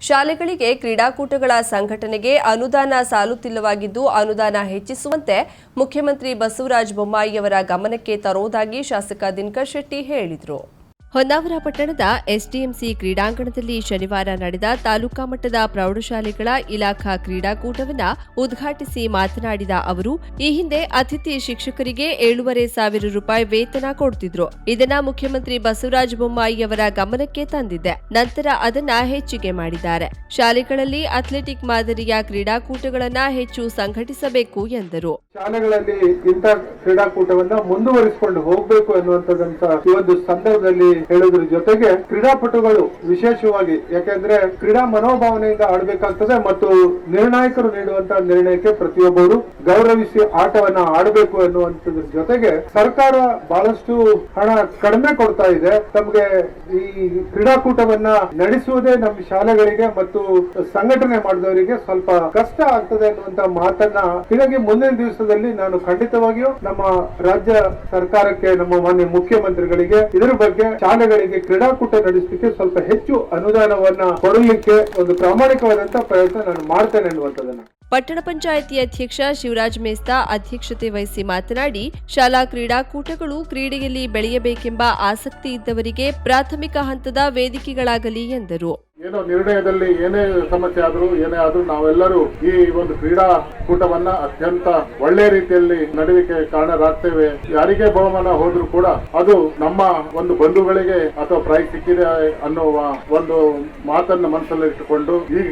ಶಾಲೆಗಳಿಗೆ ಕ್ರೀಡಾಕೂಟಗಳ ಸಂಘಟನೆಗೆ ಅನುದಾನ ಸಾಲುತ್ತಿಲ್ಲವಾಗಿದ್ದು ಅನುದಾನ ಹೆಚ್ಚಿಸುವಂತೆ ಮುಖ್ಯಮಂತ್ರಿ ಬಸವರಾಜ ಬೊಮ್ಮಾಯಿಯವರ ಗಮನಕ್ಕೆ ತರುವುದಾಗಿ ಶಾಸಕ ದಿನಕರ್ ಶೆಟ್ಟಿ ಹೇಳಿದರು. ಹೊನ್ನಾವರ ಪಟ್ಟಣದ ಎಸ್ಡಿಎಂಸಿ ಕ್ರೀಡಾಂಗಣದಲ್ಲಿ ಶನಿವಾರ ನಡೆದ ತಾಲೂಕಾ ಮಟ್ಟದ ಪ್ರೌಢಶಾಲೆಗಳ ಇಲಾಖಾ ಕ್ರೀಡಾಕೂಟವನ್ನು ಉದ್ಘಾಟಿಸಿ ಮಾತನಾಡಿದ ಅವರು, ಈ ಹಿಂದೆ ಅತಿಥಿ ಶಿಕ್ಷಕರಿಗೆ ಏಳೂವರೆ ಸಾವಿರ ರೂಪಾಯಿ ವೇತನ ಕೊಡ್ತಿದ್ರು. ಇದನ್ನ ಮುಖ್ಯಮಂತ್ರಿ ಬಸವರಾಜ ಬೊಮ್ಮಾಯಿ ಅವರ ಗಮನಕ್ಕೆ ತಂದಿದ್ದೆ. ನಂತರ ಅದನ್ನ ಹೆಚ್ಚಿಗೆ ಮಾಡಿದ್ದಾರೆ. ಶಾಲೆಗಳಲ್ಲಿ ಅಥ್ಲೆಟಿಕ್ ಮಾದರಿಯ ಕ್ರೀಡಾಕೂಟಗಳನ್ನ ಹೆಚ್ಚು ಸಂಘಟಿಸಬೇಕು ಎಂದರು. ಶಾಲೆಗಳಲ್ಲಿ ಇಂಥ ಕ್ರೀಡಾಕೂಟವನ್ನು ಮುಂದುವರಿಸಿಕೊಂಡು ಹೋಗಬೇಕು ಅನ್ನುವಂಥದ್ದಂತ ಈ ಒಂದು ಸಂದರ್ಭದಲ್ಲಿ ಹೇಳೋದ್ರ ಜೊತೆಗೆ ಕ್ರೀಡಾಪಟುಗಳು ವಿಶೇಷವಾಗಿ, ಯಾಕೆಂದ್ರೆ ಕ್ರೀಡಾ ಮನೋಭಾವನೆಯಿಂದ ಆಡಬೇಕಾಗ್ತದೆ ಮತ್ತು ನಿರ್ಣಾಯಕರು ನೀಡುವಂತಹ ನಿರ್ಣಯಕ್ಕೆ ಪ್ರತಿಯೊಬ್ಬರು ಗೌರವಿಸಿ ಆಟವನ್ನ ಆಡಬೇಕು ಅನ್ನುವಂಥದ್ರ ಜೊತೆಗೆ ಸರ್ಕಾರ ಬಹಳಷ್ಟು ಹಣ ಕಡಿಮೆ ಕೊಡ್ತಾ ಇದೆ. ತಮಗೆ ಈ ಕ್ರೀಡಾಕೂಟವನ್ನ ನಡೆಸುವುದೇ ನಮ್ಮ ಶಾಲೆಗಳಿಗೆ ಮತ್ತು ಸಂಘಟನೆ ಮಾಡಿದವರಿಗೆ ಸ್ವಲ್ಪ ಕಷ್ಟ ಆಗ್ತದೆ ಅನ್ನುವಂತ ಮಾತನ್ನ ಹೀಗಾಗಿ ಮುಂದಿನ ದಿವಸದಲ್ಲಿ ನಾನು ಖಂಡಿತವಾಗಿಯೂ ನಮ್ಮ ರಾಜ್ಯ ಸರ್ಕಾರಕ್ಕೆ, ನಮ್ಮ ಮಾನ್ಯ ಮುಖ್ಯಮಂತ್ರಿಗಳಿಗೆ ಇದರ ಬಗ್ಗೆ ಶಾಲೆಗಳಿಗೆ ಕ್ರೀಡಾಕೂಟ ನಡೆಸಲಿಕ್ಕೆ ಸ್ವಲ್ಪ ಹೆಚ್ಚು ಅನುದಾನವನ್ನ ಕೊಡಲಿಕ್ಕೆ ಒಂದು ಪ್ರಾಮಾಣಿಕವಾದಂತಹ ಪ್ರಯತ್ನ ನಾನು ಮಾಡ್ತೇನೆ ಅನ್ನುವಂಥದ್ದನ್ನ. ಪಟ್ಟಣ ಪಂಚಾಯಿತಿ ಅಧ್ಯಕ್ಷ ಶಿವರಾಜ್ ಮೇಸ್ತಾ ಅಧ್ಯಕ್ಷತೆ ವಹಿಸಿ ಮಾತನಾಡಿ, ಶಾಲಾ ಕ್ರೀಡಾಕೂಟಗಳು ಕ್ರೀಡೆಯಲ್ಲಿ ಬೆಳೆಯಬೇಕೆಂಬ ಆಸಕ್ತಿ ಇದ್ದವರಿಗೆ ಪ್ರಾಥಮಿಕ ಹಂತದ ವೇದಿಕೆಗಳಾಗಲಿ ಎಂದರು. ಏನೋ ನಿರ್ಣಯದಲ್ಲಿ ಏನೇ ಸಮಸ್ಯೆ ಆದರೂ, ಏನೇ ಆದರೂ ನಾವೆಲ್ಲರೂ ಈ ಒಂದು ಕ್ರೀಡಾ ಕೂಟವನ್ನ ಅತ್ಯಂತ ಒಳ್ಳೆ ರೀತಿಯಲ್ಲಿ ನಡೆಯಲಿಕ್ಕೆ ಕಾರಣರಾಗ್ತೇವೆ. ಯಾರಿಗೆ ಬಹುಮಾನ ಹೋದ್ರೂ ಕೂಡ ಅದು ನಮ್ಮ ಒಂದು ಬಂಧುಗಳಿಗೆ ಅಥವಾ ಪ್ರೈಸ್ ಸಿಕ್ಕಿದೆ ಅನ್ನುವ ಒಂದು ಮಾತನ್ನ ಮನಸ್ಸಲ್ಲಿ ಇಟ್ಟುಕೊಂಡು ಈ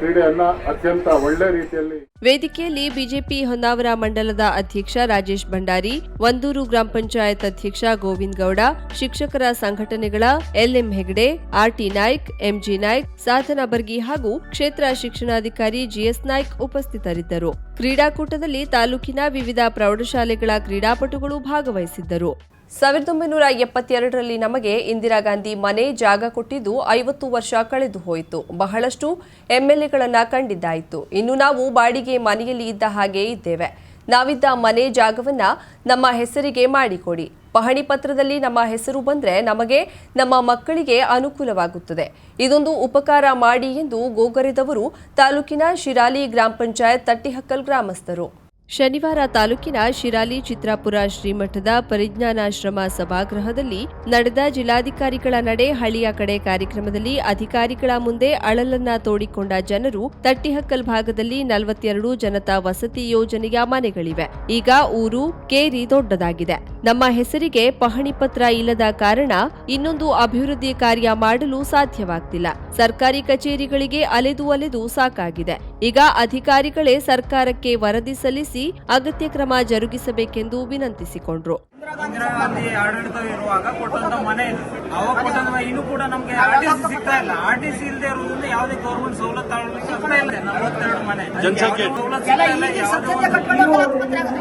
ಕ್ರೀಡೆಯನ್ನ ಅತ್ಯಂತ ಒಳ್ಳೆ ರೀತಿಯಲ್ಲಿ ವೇದಿಕೆಯಲ್ಲಿ ಬಿಜೆಪಿ ಹೊನ್ನಾವರ ಮಂಡಲದ ಅಧ್ಯಕ್ಷ ರಾಜೇಶ್ ಭಂಡಾರಿ, ಒಂದೂರು ಗ್ರಾಮ ಪಂಚಾಯತ್ ಅಧ್ಯಕ್ಷ ಗೋವಿಂದ್ ಗೌಡ, ಶಿಕ್ಷಕರ ಸಂಘಟನೆಗಳ LM Hegde, RT Naik, MG Naik, Sadhana Bargi ಹಾಗೂ ಕ್ಷೇತ್ರ ಶಿಕ್ಷಣಾಧಿಕಾರಿ ಜಿಎಸ್ ನಾಯ್ಕ್ ಉಪಸ್ಥಿತರಿದ್ದರು. ಕ್ರೀಡಾಕೂಟದಲ್ಲಿ ತಾಲೂಕಿನ ವಿವಿಧ ಪ್ರೌಢಶಾಲೆಗಳ ಕ್ರೀಡಾಪಟುಗಳು ಭಾಗವಹಿಸಿದ್ದರು. ಸಾವಿರದ ಒಂಬೈನೂರ ಎಪ್ಪತ್ತೆರಡರಲ್ಲಿ ನಮಗೆ ಇಂದಿರಾ ಗಾಂಧಿ ಮನೆ ಜಾಗ ಕೊಟ್ಟಿದ್ದು ಐವತ್ತು ವರ್ಷ ಕಳೆದು ಹೋಯಿತು. ಬಹಳಷ್ಟು ಎಂಎಲ್ಎಗಳನ್ನು ಕಂಡಿದ್ದಾಯಿತು. ಇನ್ನು ನಾವು ಬಾಡಿಗೆ ಮನೆಯಲ್ಲಿ ಇದ್ದ ಹಾಗೆ ಇದ್ದೇವೆ. ನಾವಿದ್ದ ಮನೆ ಜಾಗವನ್ನ ನಮ್ಮ ಹೆಸರಿಗೆ ಮಾಡಿಕೊಡಿ. ಪಹಣಿ ಪತ್ರದಲ್ಲಿ ನಮ್ಮ ಹೆಸರು ಬಂದರೆ ನಮಗೆ ನಮ್ಮ ಮಕ್ಕಳಿಗೆ ಅನುಕೂಲವಾಗುತ್ತದೆ. ಇದೊಂದು ಉಪಕಾರ ಮಾಡಿ ಎಂದು ಗೋಗರೆದವರು ತಾಲೂಕಿನ ಶಿರಾಲಿ ಗ್ರಾಮ ಪಂಚಾಯತ್ ತಟ್ಟಿಹಕ್ಕಲ್ ಗ್ರಾಮಸ್ಥರು. ಶನಿವಾರ ತಾಲೂಕಿನ ಶಿರಾಲಿ ಚಿತ್ರಾಪುರ ಶ್ರೀಮಠದ ಪರಿಜ್ಞಾನಾಶ್ರಮ ಸಭಾಗೃಹದಲ್ಲಿ ನಡೆದ ಜಿಲ್ಲಾಧಿಕಾರಿಗಳ ನಡೆ ಹಳ್ಳಿಯ ಕಡೆ ಕಾರ್ಯಕ್ರಮದಲ್ಲಿ ಅಧಿಕಾರಿಗಳ ಮುಂದೆ ಅಳಲನ್ನ ತೋಡಿಕೊಂಡ ಜನರು ತಟ್ಟಿಹಕ್ಕಲ್ ಭಾಗದಲ್ಲಿ ನಲವತ್ತೆರಡು ಜನತಾ ವಸತಿ ಯೋಜನೆಯ ಮನೆಗಳಿವೆ. ಈಗ ಊರು ಕೇರಿ ದೊಡ್ಡದಾಗಿದೆ. ನಮ್ಮ ಹೆಸರಿಗೆ ಪಹಣಿ ಪತ್ರ ಇಲ್ಲದ ಕಾರಣ ಇನ್ನೊಂದು ಅಭಿವೃದ್ಧಿ ಕಾರ್ಯ ಮಾಡಲು ಸಾಧ್ಯವಾಗ್ತಿಲ್ಲ. ಸರ್ಕಾರಿ ಕಚೇರಿಗಳಿಗೆ ಅಲೆದು ಅಲೆದು ಸಾಕಾಗಿದೆ. ಈಗ ಅಧಿಕಾರಿಗಳೇ ಸರ್ಕಾರಕ್ಕೆ ವರದಿ ಸಲ್ಲಿಸಿ ಅಗತ್ಯ ಕ್ರಮ ಜರುಗಿಸಬೇಕೆಂದು ವಿನಂತಿಸಿಕೊಂಡ್ರು. ಇಂದಿರಾ ಗಾಂಧಿ ಆಡಳಿತ ಇರುವಾಗ ಕೊಟ್ಟಂತ ಮನೆ ಇದು. ಅವಾಗ ಕೊಟ್ಟಂತ ಇನ್ನು ಕೂಡ ನಮ್ಗೆ ಆರ್ ಟಿ ಸಿ ಸಿಗ್ತಾ ಇಲ್ಲ. ಆರ್ ಟಿ ಸಿ ಇಲ್ಲದೆ ಇರೋದ್ರಿಂದ ಯಾವುದೇ ಗೌರ್ಮೆಂಟ್ ಸವಲತ್ತು ತಗೊಳ್ಳಿಕ್ಕೆ ಆಗ್ತಾ ಇಲ್ಲ. ನಲವತ್ತೆರಡು ಮನೆ.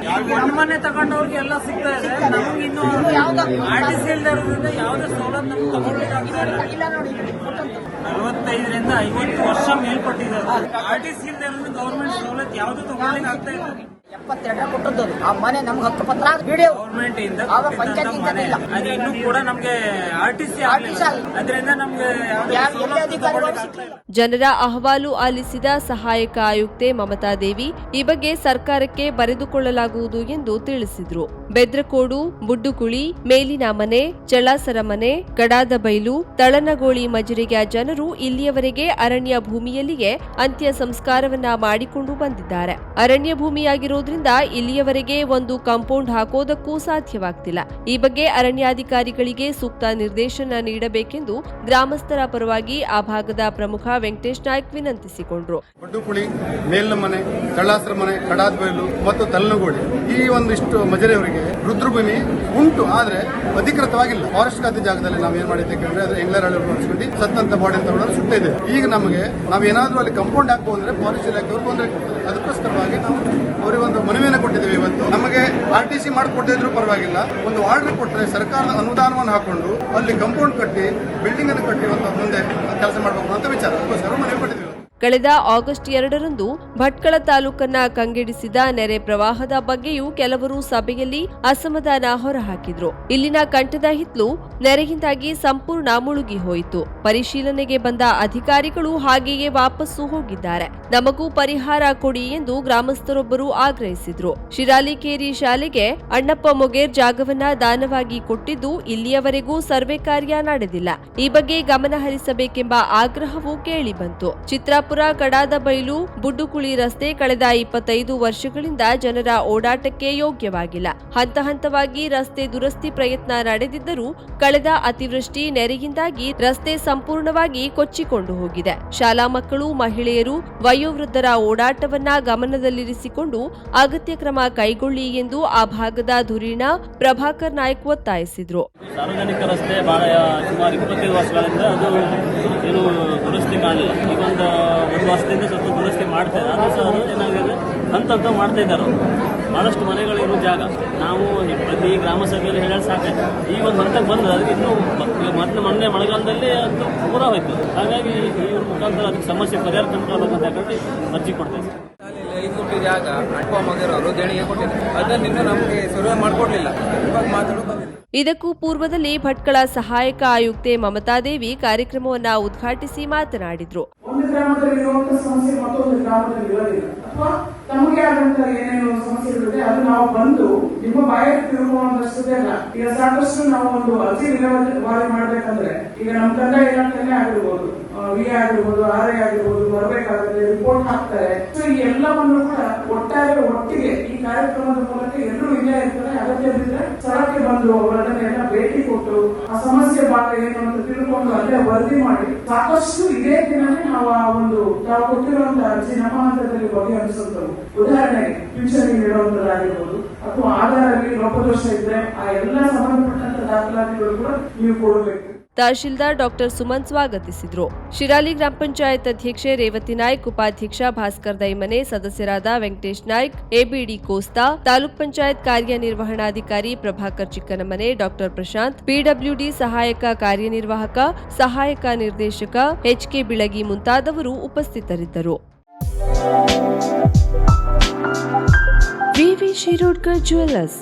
ಯಾವ್ದು ಒಂದು ಮನೆ ತಗೊಂಡವ್ರಿಗೆ ಎಲ್ಲ ಸಿಗ್ತಾ ಇದೆ. ನಮ್ಗೆ ಇನ್ನು ಆರ್ ಟಿ ಸಿ ಇಲ್ಲದೆ ಇರೋದ್ರಿಂದ ಯಾವುದೇ ಸೌಲತ್ತು ನಮ್ಗೆ ತಗೊಳ್ಳಿಕ್ಕೆ ಆಗ್ತಾ ಇಲ್ಲ. ನಲವತ್ತೈದರಿಂದ ಐವತ್ತು ವರ್ಷ ಮೇಲ್ಪಟ್ಟಿದೆ ಆರ್ ಟಿ ಸಿ ಇಲ್ಲದೆ ಇರೋದ್ರಿಂದ ಗೌರ್ಮೆಂಟ್ ಸವಲತ್ತು ಯಾವ್ದು ತಗೊಳ್ಳಿಕ್ಕೆ ಆಗ್ತಾ ಇಲ್ಲ. ಎಪ್ಪತ್ತೆರಡರ ಕೊಟ್ಟದ್ದು ಆ ಮನೆ ನಮ್ಗೆ ಹಕ್ಕು ಪತ್ರ ವಿಡಿಯೋ ಗೌರ್ಮೆಂಟ್ ಇಂದ ಆವಾಗ ಕೊಟ್ಟಿದ್ದಂತ ಪಂಚಾಯ್ತಿಂದ ಮನೆ. ಇಲ್ಲ. ಅದು ಇನ್ನೂ ಕೂಡ ನಮ್ಗೆ ಆರ್ ಟಿ ಸಿ ಅದರಿಂದ ನಮ್ಗೆ ಯಾವ- ಸೌಲಭ್ಯ ಎಲ್ಲೇ ಅಧಿಕಾರಿಗಳು ತಗೊಳ್ಳಿಕ್ಕೆ ಆಗ್ತಾ ಇಲ್ಲ. ಜನರ ಅಹವಾಲು ಆಲಿಸಿದ ಸಹಾಯಕ ಆಯುಕ್ತೆ ಮಮತಾ ದೇವಿ ಈ ಬಗ್ಗೆ ಸರ್ಕಾರಕ್ಕೆ ಬರೆದುಕೊಳ್ಳಲಾಗುವುದು ಎಂದು ತಿಳಿಸಿದ್ರು. ಬೆದ್ರಕೋಡು ಬುಡ್ಡುಕುಳಿ ಮೇಲಿನ ಮನೆ ಚಳಾಸರ ಮನೆ ಗಡಾದ ಬೈಲು ತಳನಗೋಳಿ ಮಜರಿಗೆ ಜನರು ಇಲ್ಲಿಯವರೆಗೆ ಅರಣ್ಯ ಭೂಮಿಯಲ್ಲಿಯೇ ಅಂತ್ಯ ಸಂಸ್ಕಾರವನ್ನ ಮಾಡಿಕೊಂಡು ಬಂದಿದ್ದಾರೆ. ಅರಣ್ಯ ಭೂಮಿಯಾಗಿರೋದ್ರಿಂದ ಇಲ್ಲಿಯವರೆಗೆ ಒಂದು ಕಾಂಪೌಂಡ್ ಹಾಕೋದಕ್ಕೂ ಸಾಧ್ಯವಾಗ್ತಿಲ್ಲ. ಈ ಬಗ್ಗೆ ಅರಣ್ಯಾಧಿಕಾರಿಗಳಿಗೆ ಸೂಕ್ತ ನಿರ್ದೇಶನ ನೀಡಬೇಕೆಂದು ಗ್ರಾಮಸ್ಥರ ಪರವಾಗಿ ಆ ಭಾಗದ ಪ್ರಮುಖ ವೆಂಕಟೇಶ್ ನಾಯ್ಕ್ ವಿನಂತಿಸಿಕೊಂಡ್ರು. ಬಡ್ಡುಕುಳಿ ಮೇಲ್ನಮನೆ ಮನೆ ಕಳ್ಳಾಸರ ಮನೆ, ಕಡಾದ ಬಯಲು ಮತ್ತು ತಲ್ಲುಗೋಡಿ ಈ ಒಂದಿಷ್ಟು ಮಜರೆಯವರಿಗೆ ರುದ್ರಭೂಮಿ ಉಂಟು, ಆದ್ರೆ ಅಧಿಕೃತವಾಗಿಲ್ಲ. ಫಾರೆಸ್ಟ್ ಖಾತೆ ಜಾಗದಲ್ಲಿ ನಾವು ಏನ್ ಮಾಡಿದ್ದೇವೆ ಅಂದ್ರೆ ಅದು ಎಂಗ್ಲರ್ ನೋಡಿಸ್ಕೊಂಡು ಸತ್ತಂತ ಬಾಡಿ ಸುಟ್ಟ ಇದೆ ಈಗ ನಮಗೆ ನಾವು ಏನಾದ್ರೂ ಅಲ್ಲಿ ಕಂಪೌಂಡ್ ಹಾಕೋ ಅಂದ್ರೆ ಫಾರೆಸ್ಟ್ ಇಲಾಖೆಯವರು ಅದಕ್ಕೋಸ್ಕರವಾಗಿ ನಾವು ಅವರಿಗೆ ಒಂದು ಮನವಿಯನ್ನು ಕೊಟ್ಟಿದ್ದೀವಿ ಇವತ್ತು. ನಮಗೆ ಆರ್ ಟಿ ಸಿ ಮಾಡಿಕೊಟ್ಟಿದ್ರು ಪರವಾಗಿಲ್ಲ. ಒಂದು ಆರ್ಡರ್ ಕೊಟ್ಟರೆ ಸರ್ಕಾರದ ಅನುದಾನವನ್ನು ಹಾಕೊಂಡು ಅಲ್ಲಿ ಕಂಪೌಂಡ್ ಕಟ್ಟಿ ಬಿಲ್ಡಿಂಗ್ ಅನ್ನು ಕಟ್ಟಿ ಮುಂದೆ ಕೆಲಸ ಮಾಡಬೇಕು ಅಂತ ವಿಚಾರ. ಮನವಿ ಕೊಟ್ಟಿದ್ದೀವಿ. ಕಳೆದ ಆಗಸ್ಟ್ ಎರಡರಂದು ಭಟ್ಕಳ ತಾಲೂಕನ್ನ ಕಂಗೆಡಿಸಿದ ನೆರೆ ಪ್ರವಾಹದ ಬಗ್ಗೆಯೂ ಕೆಲವರು ಸಭೆಯಲ್ಲಿ ಅಸಮಾಧಾನ ಹೊರಹಾಕಿದ್ರು. ಇಲ್ಲಿನ ಕಂಠದ ಹಿತ್ಲು ನೆರೆಯಿಂದಾಗಿ ಸಂಪೂರ್ಣ ಮುಳುಗಿ ಹೋಯಿತು. ಪರಿಶೀಲನೆಗೆ ಬಂದ ಅಧಿಕಾರಿಗಳು ಹಾಗೆಯೇ ವಾಪಸ್ಸು ಹೋಗಿದ್ದಾರೆ. ನಮಗೂ ಪರಿಹಾರ ಕೊಡಿ ಎಂದು ಗ್ರಾಮಸ್ಥರೊಬ್ಬರು ಆಗ್ರಹಿಸಿದ್ರು. ಶಿರಾಲಿಕೇರಿ ಶಾಲೆಗೆ ಅಣ್ಣಪ್ಪ ಮೊಗೇರ್ ಜಾಗವನ್ನ ದಾನವಾಗಿ ಕೊಟ್ಟಿದ್ದು ಇಲ್ಲಿಯವರೆಗೂ ಸರ್ವೆ ಕಾರ್ಯ ನಡೆದಿಲ್ಲ. ಈ ಬಗ್ಗೆ ಗಮನ ಹರಿಸಬೇಕೆಂಬ ಆಗ್ರಹವೂ ಕೇಳಿಬಂತು. ಚಿತ್ರಾಪುರ ಕಡಾದ ಬೈಲು ಬುಡ್ಡುಕುಳಿ ರಸ್ತೆ ಕಳೆದ ಇಪ್ಪತ್ತೈದು ವರ್ಷಗಳಿಂದ ಜನರ ಓಡಾಟಕ್ಕೆ ಯೋಗ್ಯವಾಗಿಲ್ಲ. ಹಂತ ಹಂತವಾಗಿ ರಸ್ತೆ ದುರಸ್ತಿ ಪ್ರಯತ್ನ ನಡೆದಿದ್ದರೂ ಕಳೆದ ಅತಿವೃಷ್ಟಿ ನೆರೆಯಿಂದಾಗಿ ರಸ್ತೆ ಸಂಪೂರ್ಣವಾಗಿ ಕೊಚ್ಚಿಕೊಂಡು ಹೋಗಿದೆ. ಶಾಲಾ ಮಕ್ಕಳು, ಮಹಿಳೆಯರು, ವಯೋವೃದ್ಧರ ಓಡಾಟವನ್ನ ಗಮನದಲ್ಲಿರಿಸಿಕೊಂಡು ಅಗತ್ಯ ಕ್ರಮ ಕೈಗೊಳ್ಳಿ ಎಂದು ಆ ಭಾಗದ ಧುರೀಣ ಪ್ರಭಾಕರ್ ನಾಯ್ಕ ಒತ್ತಾಯಿಸಿದ್ರು. ಸಾರ್ವಜನಿಕ ರಸ್ತೆ ಬಹಳ ಸುಮಾರು ಇಪ್ಪತ್ತೈದು ವರ್ಷಗಳಿಂದ ಅದು ಏನು ದುರಸ್ತಿ ಮಾಡಲಿಲ್ಲ ಈಗ ಒಂದು ವರ್ಷದಿಂದ ಸ್ವಲ್ಪ ದುರಸ್ತಿ ಮಾಡ್ತಾ ಇದ್ದಾರೆ. ಅದು ಸಹ ಅದು ಏನಾಗಿದೆ? ಹಂತ ಹಂತ ಮಾಡ್ತಾ ಇದ್ದಾರೆ ಅವರು. ಬಹಳಷ್ಟು ಮನೆಗಳಿರೋ ಜಾಗ. ನಾವು ಪ್ರತಿ ಗ್ರಾಮ ಸಭೆಯಲ್ಲಿ ಹೇಳಲು ಸಾಕಾಯ್ತು ಈ ಒಂದು ಹಂತಕ್ಕೆ ಬಂದ್ರೆ ಅದಕ್ಕೆ ಇನ್ನೂ ಈಗ ಮೊದಲು ಮೊನ್ನೆ ಮಳೆಗಾಲದಲ್ಲಿ ಅದು ಪೂರ ಹೋಯ್ತು. ಹಾಗಾಗಿ ಈ ಮುಖಾಂತರ ಅದಕ್ಕೆ ಸಮಸ್ಯೆ ಪರಿಹಾರ ಕಂಡುಕೊಳ್ಳಬೇಕಂತ ಹೇಳಿ ಅರ್ಜಿ ಕೊಡ್ತೇನೆ ಐದು ಗುಂಟೆ ಜಾಗ ಅಪ್ಪ ಮಗರವರು ದೇಣಿಗೆ ಕೊಟ್ಟಿದ್ದಾರೆ. ಅದನ್ನು ನಮಗೆ ಸರ್ವೆ ಮಾಡಿಕೊಡ್ಲಿಲ್ಲ. ಇವಾಗ ಮಾತಾಡೋ ಬಂದಿದೆ. ಇದಕ್ಕೂ ಪೂರ್ವದಲ್ಲಿ ಭಟ್ಕಳ ಸಹಾಯಕ ಆಯುಕ್ತೆ ಮಮತಾದೇವಿ ಕಾರ್ಯಕ್ರಮವನ್ನ ಉದ್ಘಾಟಿಸಿ ಮಾತನಾಡಿದ್ರು. ಒಂದು ಗ್ರಾಮದಲ್ಲಿ ಇರುವಂತ ಸಮಸ್ಯೆ ಮತ್ತೊಂದು ಗ್ರಾಮದಲ್ಲಿ ಇರೋದಿಲ್ಲ. ಅಥವಾ ತಮಗೆ ಆದಂತ ಏನೇನು ಸಮಸ್ಯೆಗಳಿದೆ ಅದು ನಾವು ಬಂದು ನಿಮ್ಮ ಬಾಯಲ್ಲಿ ತಿರುಗುವಂತಷ್ಟೇ ಅಲ್ಲ. ಈಗ ಸಾಕಷ್ಟು ನಾವು ಒಂದು ಅರ್ಜಿ ವಿಲೇವಾರಿ ಮಾಡ್ಬೇಕಂದ್ರೆ ಈಗ ನಮ್ಮ ಕಂದಾಯ ಇಲಾಖೆನೇ ಆಗಿರ್ಬೋದು. ವಿ ಆಗಿರ್ಬೋದು, ಆರ್ ಐ ಆಗಿರ್ಬೋದು, ಬರಬೇಕಾದ್ರೆ ರಿಪೋರ್ಟ್ ಹಾಕ್ತಾರೆ. ಸೊ ಈ ಎಲ್ಲವನ್ನು ಕೂಡ ಒಟ್ಟಾರೆ ಒಟ್ಟಿಗೆ ಈ ಕಾರ್ಯಕ್ರಮದ ಮೂಲಕ ಎಲ್ಲರೂ ಇಲ್ಲೇ ಇರ್ತಾರೆ ಅಗತ್ಯವಿದ್ರೆ ಸ್ಥಳಕ್ಕೆ ಬಂದು ಅವರನ್ನೆಲ್ಲ ಭೇಟಿ ಕೊಟ್ಟು ಆ ಸಮಸ್ಯೆ ಭಾಗ ಏನು ಅಂತ ತಿಳ್ಕೊಂಡು ಅಲ್ಲೇ ವರದಿ ಮಾಡಿ ಸಾಕಷ್ಟು ಇದೇ ದಿನವೇ ನಾವು ಆ ಒಂದು ನಾವು ಕೊಟ್ಟಿರುವಂತಹ ಅರ್ಜಿ ನಮ್ಮ ಹಂತದಲ್ಲಿ ಬಗೆಹರಿಸುತ್ತವೆ ಉದಾಹರಣೆಗೆ ಪಿಂಚಣಿ ನೀಡುವಂತದ್ದಾಗಿರ್ಬೋದು ಅಥವಾ ಆಧಾರ ಲೋಪದೋಷ ಇದ್ರೆ ಆ ಎಲ್ಲ ಸಂಬಂಧಪಟ್ಟಂತ ದಾಖಲಾತಿಗಳು ಕೂಡ ನೀವು ಕೊಡಬೇಕು. ತಹಶೀಲ್ದಾರ್ ಡಾಕ್ಟರ್ ಸುಮನ್ ಸ್ವಾಗತಿಸಿದರು. ಶಿರಾಲಿ ಗ್ರಾಮ ಪಂಚಾಯತ್ ಅಧ್ಯಕ್ಷೆ ರೇವತಿ ನಾಯ್ಕ್, ಉಪಾಧ್ಯಕ್ಷ ಭಾಸ್ಕರ್ ದೈಮನೆ, ಸದಸ್ಯರಾದ ವೆಂಕಟೇಶ್ ನಾಯ್ಕ್, ಎಬಿಡಿ ಕೋಸ್ತಾ, ತಾಲೂಕ್ ಪಂಚಾಯತ್ ಕಾರ್ಯನಿರ್ವಹಣಾಧಿಕಾರಿ ಪ್ರಭಾಕರ್ ಚಿಕ್ಕನಮನೆ, ಡಾಕ್ಟರ್ ಪ್ರಶಾಂತ್, ಪಿಡಬ್ಲ್ಯೂಡಿ ಸಹಾಯಕ ಕಾರ್ಯನಿರ್ವಾಹಕ, ಸಹಾಯಕ ನಿರ್ದೇಶಕ, ಎಚ್ಕೆ ಬಿಳಗಿ ಮುಂತಾದವರು ಉಪಸ್ಥಿತರಿದ್ದರು. VV Shirodkar jewellers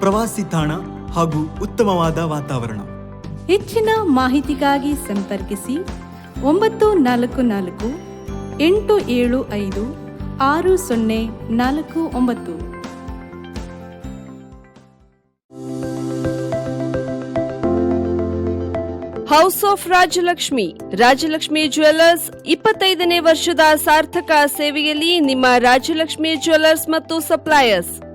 ಪ್ರವಾಸಿ ತಾಣ ಹಾಗೂ ಉತ್ತಮವಾದ ವಾತಾವರಣ. ಹೆಚ್ಚಿನ ಮಾಹಿತಿಗಾಗಿ ಸಂಪರ್ಕಿಸಿ ಒಂಬತ್ತು ನಾಲ್ಕು ನಾಲ್ಕು ಎಂಟು ಏಳು ಐದು ಆರು ಸೊನ್ನೆ ನಾಲ್ಕು ಒಂಬತ್ತು. House of Rajalakshmi Rajalakshmi jewellers ಇಪ್ಪತ್ತೈದನೇ ವರ್ಷದ ಸಾರ್ಥಕ ಸೇವೆಯಲ್ಲಿ ನಿಮ್ಮ ರಾಜಲಕ್ಷ್ಮಿ ಜ್ಯುವೆಲ್ಲರ್ಸ್ ಮತ್ತು suppliers.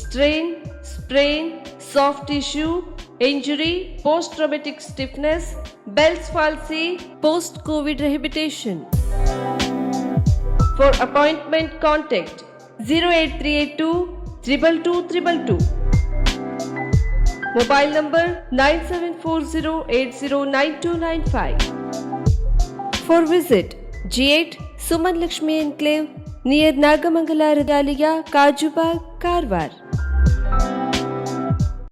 strain, sprain, soft tissue, injury, post traumatic stiffness, Bell's palsy, post COVID rehabilitation. For appointment, contact 08382 222 mobile number 9740809295 for visit G eight Suman Lakshmi enclave near Nagamangala Hrudayalaya Kajubag Karwar